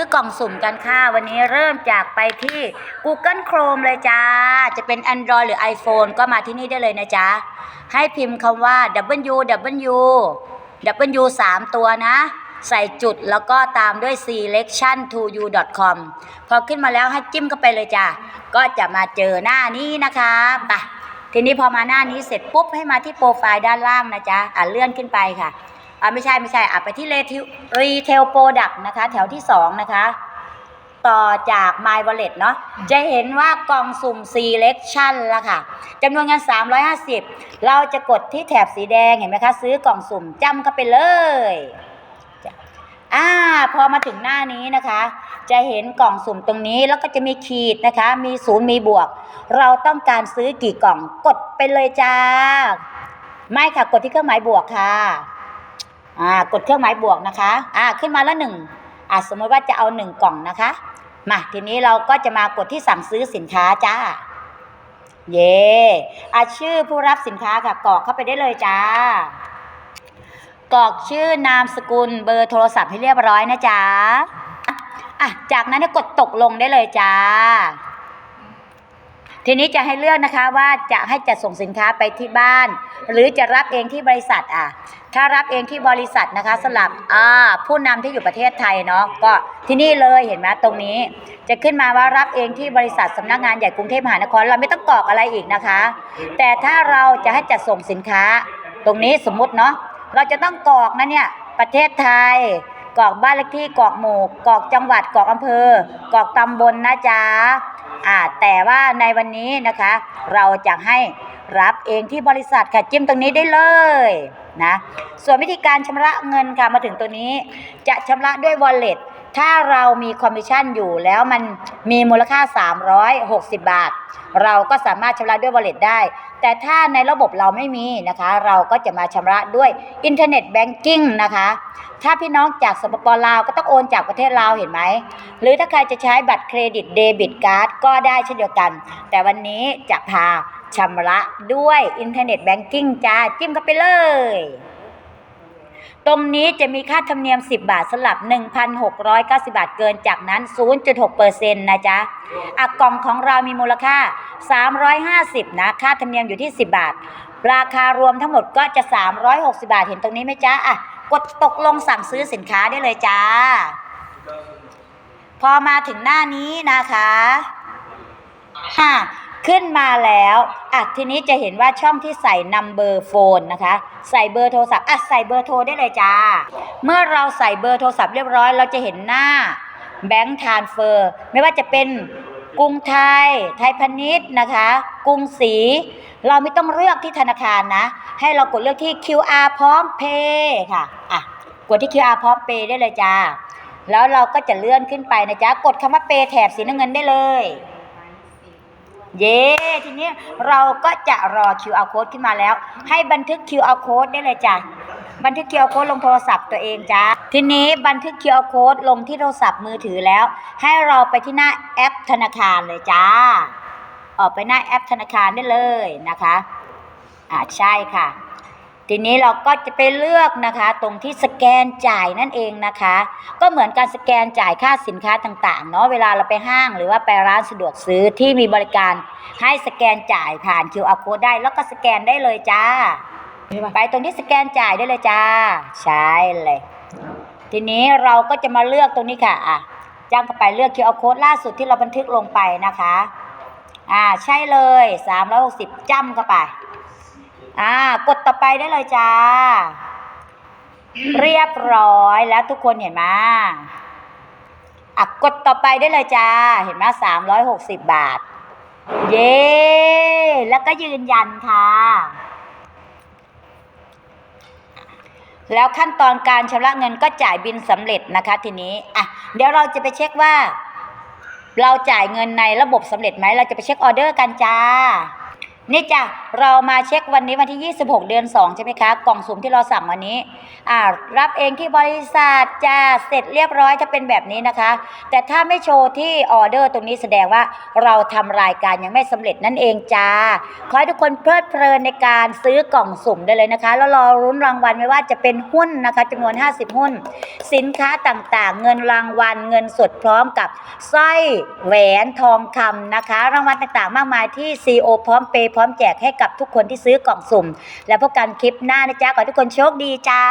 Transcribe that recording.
ซื้อกล่องสุ่มกันค่ะ วันนี้เริ่มจากไปที่ Google Chrome เลยจ้า จะเป็น Android หรือ iPhone ก็มาที่นี่ได้เลยนะจ๊ะ ให้พิมพ์คำว่า www w 3ตัวนะ ใส่จุดแล้วก็ตามด้วย selection to you com พอขึ้นมาแล้วให้จิ้มเข้าไปเลยจ้ะก็จะมาเจอหน้านี้นะคะไปทีนี้พอมาหน้านี้เสร็จปุ๊บให้มาที่โปรไฟล์ด้านล่างนะจ๊ะอะเลื่อนขึ้นไปค่ะ อ่าไม่ใช่ไม่ใช่อะไปที่ Retail Product นะคะ แถวที่2นะคะ ต่อจาก My Wallet เนาะจะเห็นว่ากล่องสุ่ม Selection ละค่ะจำนวนเงิน 350 เราจะกดที่แถบสีแดงเห็นไหมคะ ซื้อกล่องสุ่มจำเข้าไปเลยอ่าพอมาถึงหน้านี้นะคะ จะเห็นกล่องสุ่มตรงนี้แล้วก็จะมีขีดนะคะ มีศูนย์มีบวก เราต้องการซื้อกี่กล่องกดไปเลยจ้า ไม่ค่ะ กดที่เครื่องหมายบวกค่ะ อ่ากดเครื่องหมายบวกนะคะอ่าขึ้นมาแล้วหนึ่งอ่าสมมติว่าจะเอาหนึ่งกล่องนะคะมาทีนี้เราก็จะมากดที่สั่งซื้อสินค้าจ้า เย่อาชื่อผู้รับสินค้าค่ะกรอกเข้าไปได้เลยจ้ากรอกชื่อนามสกุลเบอร์โทรศัพท์ให้เรียบร้อยนะจ๊ะอะจากนั้นกดตกลงได้เลยจ้า ทีนี้จะให้เลือกนะคะว่าจะให้จัดส่งสินค้าไปที่บ้าน หรือจะรับเองที่บริษัทอะถ้ารับเองที่บริษัทนะคะสลับอ่าผู้นำที่อยู่ประเทศไทยเนาะก็ที่นี่เลยเห็นไหมตรงนี้ จะขึ้นมาว่ารับเองที่บริษัทสำนักงานใหญ่กรุงเทพมหานครเราไม่ต้องกรอกอะไรอีกนะคะ แต่ถ้าเราจะให้จัดส่งสินค้า ตรงนี้สมมุติเนาะเราจะต้องกรอกนะเนี่ยประเทศไทย กรอกบ้านเลขที่กรอกหมู่กรอกจังหวัดกรอกอำเภอกรอกตำบลนะจ๊ะอ่าแต่ว่าในวันนี้นะคะ เราจะให้รับเองที่บริษัทค่ะจิ้มตรงนี้ได้เลยนะส่วนวิธีการชำระเงินค่ะมาถึงตัวนี้ จะชำระด้วย wallet ถ้าเรามีคอมมิชชั่นอยู่แล้วมันมีมูลค่า 360 บาท เราก็สามารถชำระด้วย wallet ได้ แต่ถ้าในระบบเราไม่มีนะคะ เราก็จะมาชำระด้วยอินเทอร์เน็ตแบงกิ้งนะคะ ถ้าพี่น้องจากสปปลาวก็ต้องโอนจากประเทศลาวเห็นไหม หรือถ้าใครจะใช้บัตรเครดิตเดบิตการ์ดก็ได้เช่นเดียวกัน แต่วันนี้จะพาชำระด้วยอินเทอร์เน็ตแบงกิ้งจ้าจิ้มเข้าไปเลย ตรงนี้จะมีค่าธรรมเนียม 10 บาทสลับ 1,690 บาทเกินจากนั้น 0.6%นะจ๊ะอะกล่องของเรามีมูลค่า 350 นะ ค่าธรรมเนียมอยู่ที่ 10 บาท ราคารวมทั้งหมดก็จะ 360 บาทเห็นตรงนี้ไหมจ๊ะอะกดตกลงสั่งซื้อสินค้าได้เลยจ้า พอมาถึงหน้านี้นะคะค่ะ ขึ้นมาแล้วอะทีนี้จะเห็นว่าช่องที่ใส่ number phone นะคะ ใส่เบอร์โทรศัพท์อะใส่เบอร์โทรได้เลยจ้า เมื่อเราใส่เบอร์โทรศัพท์เรียบร้อย เราจะเห็นหน้าแบงค์ทานเฟอร์ ไม่ว่าจะเป็นกรุงไทย ไทยพาณิชย์นะคะ กรุงศรี เราไม่ต้องเลือกที่ธนาคารนะ ให้เรากดเลือกที่ QR พร้อมเพย์ค่ะ อะ กดที่ QR พร้อมเพย์ได้เลยจ้า แล้วเราก็จะเลื่อนขึ้นไปนะจ๊ะ กดคำว่าเปย์แถบสีน้ำเงินได้เลย เย้ทีนี้เราก็จะรอ QR code ขึ้นมาแล้ว ให้บันทึก QR code ได้เลยจ้ะบันทึก QR code ลงโทรศัพท์ตัวเองจ้าทีนี้บันทึก QR code ลงที่โทรศัพท์มือถือแล้ว ให้เราไปที่หน้าแอปธนาคารเลยจ้าออกไปหน้าแอปธนาคารได้เลยนะคะอ่าใช่ค่ะ ทีนี้เราก็จะไปเลือกนะคะ ตรงที่สแกนจ่ายนั่นเองนะคะ ก็เหมือนการสแกนจ่ายค่าสินค้าต่างๆเนาะเวลาเราไปห้างหรือว่าไปร้านสะดวกซื้อที่มีบริการให้สแกนจ่ายผ่าน QR code ได้ แล้วก็สแกนได้เลยจ้า ไปตรงที่สแกนจ่ายได้เลยจ้า ใช่เลย ทีนี้เราก็จะมาเลือกตรงนี้ค่ะอะจ้างเข้าไปเลือก QR code ล่าสุดที่เราบันทึกลงไปนะคะ อ่าใช่เลย360จ้ำเข้าไป อ่ากดต่อไปได้เลยจ้า เรียบร้อยแล้วทุกคนเห็นไหมอะกดต่อไปได้เลยจ้า เห็นไหมสามร้อยหกสิบบาท เย้แล้วก็ยืนยันค่ะ แล้วขั้นตอนการชำระเงินก็จ่ายบินสำเร็จนะคะทีนี้อะเดี๋ยวเราจะไปเช็คว่า เราจ่ายเงินในระบบสำเร็จไหม เราจะไปเช็คออเดอร์กันจ้า นี่จ้ะเรามาเช็ควันนี้วันที่ 26 เดือน 2 ใช่ไหมคะ กล่องสุ่มที่เราสั่งวันนี้อ่ารับเองที่บริษัทจ้าเสร็จเรียบร้อยจะเป็นแบบนี้นะคะ แต่ถ้าไม่โชว์ที่ออเดอร์ตรงนี้แสดงว่าเราทำรายการยังไม่สำเร็จนั่นเองจ้า ขอให้ทุกคนเพลิดเพลินในการซื้อกล่องสุ่มได้เลยนะคะ แล้วรอรุ้นรางวัลไม่ว่าจะเป็นหุ้นนะคะจำนวน 50 หุ้น สินค้าต่างๆ เงินรางวัลเงินสดพร้อมกับสร้อยแหวนทองคำนะคะ รางวัลต่างๆ มากมายที่ CO พร้อมเปย์ร้อมแจกให้กับทุกคนที่ซื้อกล่องสุ่ม แล้วพบกันคลิปหน้านะจ๊ะ ขอให้ทุกคนโชคดีจ้า